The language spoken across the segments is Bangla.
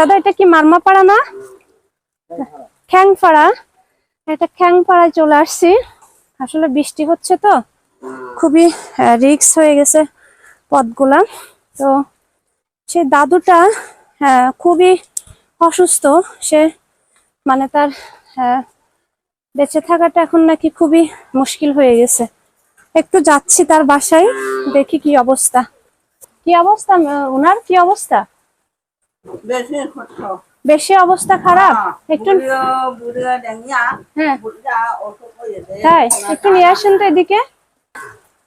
দাদা, এটা কি মারমাপাড়া না? খ্যাংপাড়া এটা খ্যাংপাড়ায় চলে আসছি। আসলে বৃষ্টি হচ্ছে তো। খুবই রিক্স হয়ে গেছে পথগুলা। তো সেই দাদুটা খুবই অসুস্থ। সে মানে তার বেঁচে থাকাটা এখন নাকি খুবই মুশকিল হয়ে গেছে। একটু যাচ্ছি তার বাসায়, দেখি কি অবস্থা। কি অবস্থা? ওনার কি অবস্থা? বেশি অবস্থা খারাপ? একটু হ্যাঁ। অসুখ হয়ে তাই একটু নিয়ে আসেন তো এদিকে।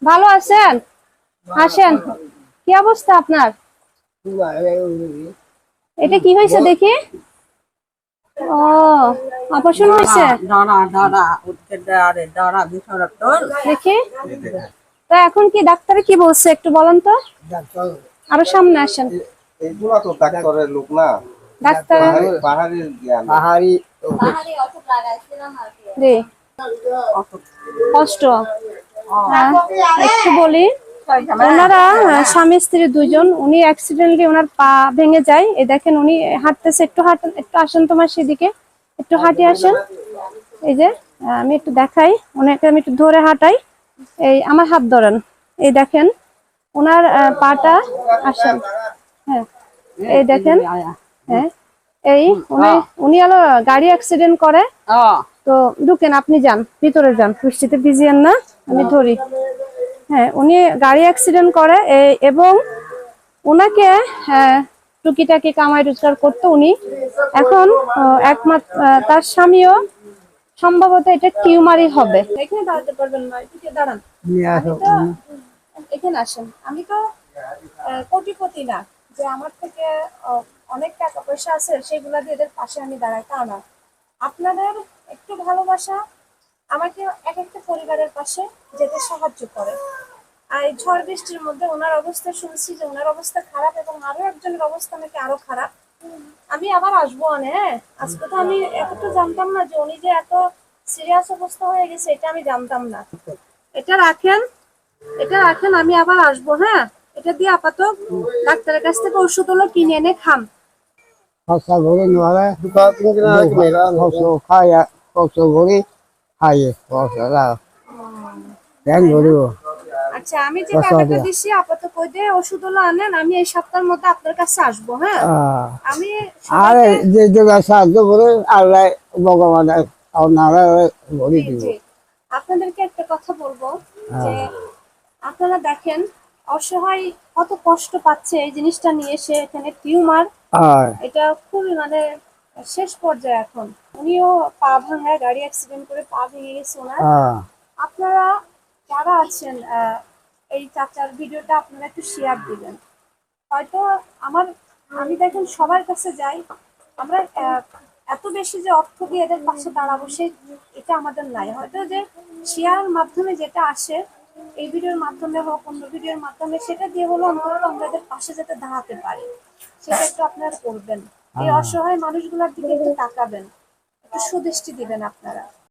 ভালো আছেন? আসেন। কি অবস্থা আপনার? এটা কি হয়েছে দেখি? ও অপারেশন হয়েছে? দেখি। তো এখন কি ডাক্তারে কি বলছে একটু বলেন তো? আরও সামনে আসেন। এগুলা তো ডাক্তারের লোক না। ডাক্তার পাহাড়ি- জ্ঞান। পাহাড়ি জি। কষ্ট। হ্যাঁ, একটু বলি। ওনারা স্বামী স্ত্রী দুজন উনি অ্যাক্সিডেন্টলি ওনার পা ভেঙে যায়। এই দেখেন উনি হাঁটতেছে একটু হাঁটেন একটু আসেন তোমার সেদিকে। একটু হাঁটে আসেন। এই যে আমি একটু দেখাই। ওনাকে আমি একটু ধরে হাঁটাই। এই আমার হাত ধরেন। এই দেখেন ওনার পাটা আসেন। হ্যাঁ। এই দেখেন হ্যাঁ এই উনি উনি হলো গাড়ি অ্যাক্সিডেন্ট করে। তো ঢুকেন আপনি যান ভিতরে যান বৃষ্টিতে ভিজিয়েন না আমি ধরি। হ্যাঁ উনি গাড়ি অ্যাক্সিডেন্ট করে এবং ওনাকে হ্যাঁ, টুকিটাকি কামাই রোজগার করতো উনি। এখন একমাত্র তার স্বামীও সম্ভবত এটা টিউমারই হবে। এখানে দাঁড়াতে পারবেন না এদিকে দাঁড়ান। এখানে আসেন। আমি তো কোটিপতি না। যে আমার থেকে অনেক টাকা পয়সা আছে, সেগুলা দিয়ে এদের পাশে আমি দাঁড়াই। তা না। আপনাদের একটু ভালোবাসা আমাকে এক একটা পরিবারের পাশে যেতে সাহায্য করে। আর এই ঝড় বৃষ্টির মধ্যে ওনার অবস্থা শুনছি যে ওনার অবস্থা খারাপ এবং আরও একজনের অবস্থা নাকি আরও খারাপ। আমি আবার আসব হ্যাঁ? আজকে তো আমি এতটা জানতাম না যে উনি যে এত সিরিয়াস অবস্থা হয়ে গেছে, এটা আমি জানতাম না। এটা রাখেন এটা রাখেন, আমি আবার আসব হ্যাঁ? এটা দিয়ে আপাতত ডাক্তারের কাছ থেকে ওষুধ হলো কিনে এনে খান। খসা ধ্যান আচ্ছা আমি যে টাকাটা দিছি আপাতত কই ওষুধ হলো আনেন আমি এই সপ্তাহের মধ্যে আপনার কাছে আসব হ্যাঁ? আমি আর যে সাহায্য করে আল্লাহ ভগবান দিব। আপনাদেরকে একটা কথা বলব যে আপনারা দেখেন অসহায় কত কষ্ট পাচ্ছে এই জিনিসটা নিয়ে এসে এখানে টিউমার। এটা খুবই মানে শেষ পর্যায়ে এখন। উনিও পা ভাঙায় গাড়ি অ্যাক্সিডেন্ট করে পা ভেঙে গেছে ওনার। আপনারা যারা আছেন এই চাচার ভিডিওটা আপনারা একটু শেয়ার দিবেন। হয়তো আমার আমি দেখেন সবার কাছে যাই আমরা এত বেশি যে অর্থ দিয়ে এদের পাশে দাঁড়াবো সেই এটা আমাদের নাই। হয়তো যে শেয়ার মাধ্যমে যেটা আসে এই ভিডিওর মাধ্যমে হোক অন্য ভিডিওর মাধ্যমে সেটা দিয়ে হলো অন্তত আমরা এদের পাশে যাতে দাঁড়াতে পারি। সেটা একটু আপনারা করবেন। এই অসহায় মানুষগুলোর দিকে একটু তাকাবেন। একটু সুদৃষ্টি দিবেন আপনারা।